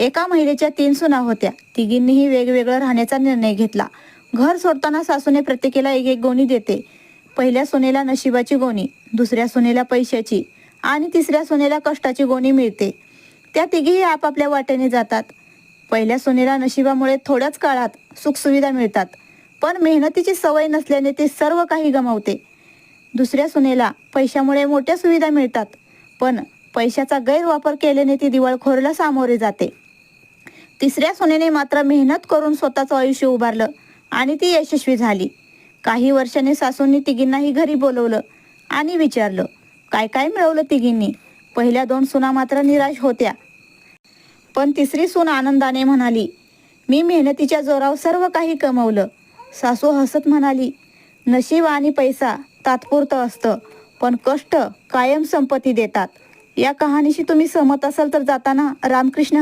एका महिलेच्या तीन सुना होत्या. तिघींनीही वेगवेगळं राहण्याचा निर्णय घेतला. घर सोडताना सासूने प्रत्येकीला एक एक गोणी देते. पहिल्या सुनेला नशिबाची गोणी दुसऱ्या सुनेला पैशाची आणि तिसऱ्या सुनेला कष्टाची गोणी मिळते. त्या तिघीही आपापल्या वाटेने जातात. पहिल्या सुनेला नशिबामुळे थोड्याच काळात सुखसुविधा मिळतात पण मेहनतीची सवय नसल्याने ते सर्व काही गमावते. दुसऱ्या सुनेला पैशामुळे मोठ्या सुविधा मिळतात पण पैशाचा गैरवापर केल्याने ती दिवाळखोरीला सामोरे जाते. तिसऱ्या सुनेने मात्र मेहनत करून स्वतःचं आयुष्य उभारलं आणि ती यशस्वी झाली. काही वर्षांनी सासूंनी तिघींनाही घरी बोलवलं आणि विचारलं काय काय मिळवलं तिघींनी? पहिल्या दोन सुना मात्र निराश होत्या पण तिसरी सून आनंदाने म्हणाली मी मेहनतीच्या जोरावर सर्व काही कमवलं सासू हसत म्हणाली नशीब आणि पैसा तात्पुरतं असतं पण कष्ट कायम संपत्ती देतात. या कहाणीशी तुम्ही सहमत असाल तर जाताना रामकृष्ण